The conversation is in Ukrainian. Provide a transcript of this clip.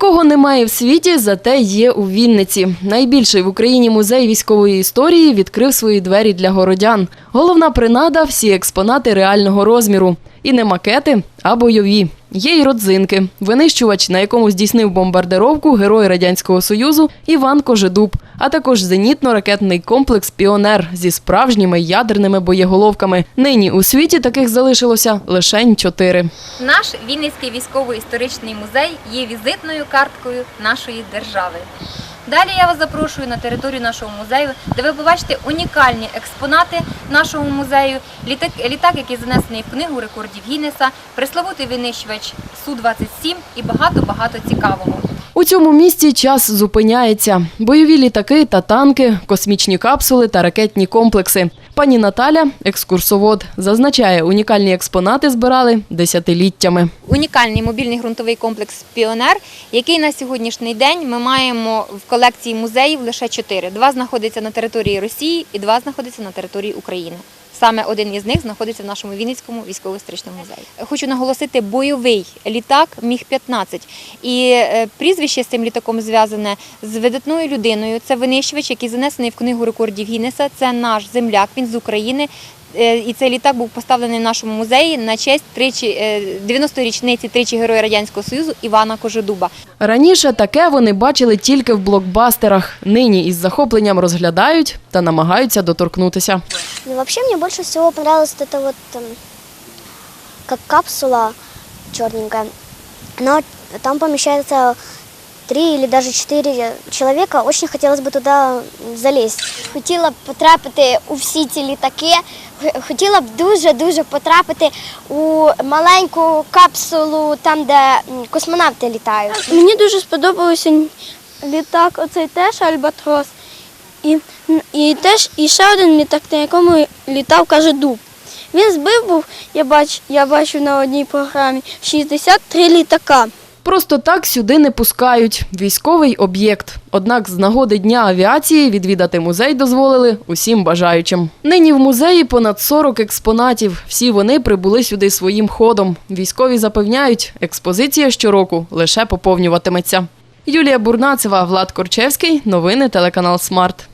Такого немає в світі, зате є у Вінниці. Найбільший в Україні музей військової історії відкрив свої двері для городян. Головна принада всі експонати реального розміру. І не макети, а бойові. Є й родзинки. Винищувач, на якому здійснив бомбардировку герой Радянського Союзу Іван Кожедуб, а також зенітно-ракетний комплекс Піонер зі справжніми ядерними боєголовками. Нині у світі таких залишилося лише чотири. Наш Вінницький військово-історичний музей є візитною карткою нашої держави. Далі я вас запрошую на територію нашого музею, де ви побачите унікальні експонати нашого музею, літак, літак який занесений в книгу рекордів Гіннеса, пресловутий винищувач Су-27 і багато-багато цікавого. У цьому місці час зупиняється. Бойові літаки та танки, космічні капсули та ракетні комплекси. Пані Наталя, екскурсовод, зазначає, унікальні експонати збирали десятиліттями. Унікальний мобільний ґрунтовий комплекс Піонер, який на сьогоднішній день ми маємо в колекції музеїв лише чотири. Два знаходяться на території Росії і два знаходяться на території України. Саме один із них знаходиться в нашому Вінницькому військово-історичному музеї. Хочу наголосити бойовий літак Міг-15. І е, прізвище з цим літаком зв'язане з видатною людиною. Це винищувач, який занесений в книгу рекордів Гіннеса. Це наш земляк. Він з України. Е, І цей літак був поставлений в нашому музеї на честь тричі е, 90-ї річниці тричі Героя Радянського Союзу Івана Кожедуба. Раніше таке вони бачили тільки в блокбастерах. Нині із захопленням розглядають та намагаються доторкнутися. Ну, вообще мне больше всего понравилось вот это вот эм, как капсула черненькая. Но там помещается три или даже четыре человека. Очень хотелось бы туда залезть. Хотіла б потрапити у всі ці літаки. Х- Хотіла б дуже-дуже потрапити у маленьку капсулу, там, де м, космонавти літають. Мені дуже сподобався літак, оцей теж Альбатрос. І, і теж і ще один літак, на якому літав, каже, дуб. Він збив був, я бач, я бачив на одній програмі, 63 літака. Просто так сюди не пускають. Військовий об'єкт. Однак з нагоди Дня авіації відвідати музей дозволили усім бажаючим. Нині в музеї понад 40 експонатів. Всі вони прибули сюди своїм ходом. Військові запевняють, експозиція щороку лише поповнюватиметься. Юлія Бурнацева, Влад Корчевський. Новини телеканал Смарт.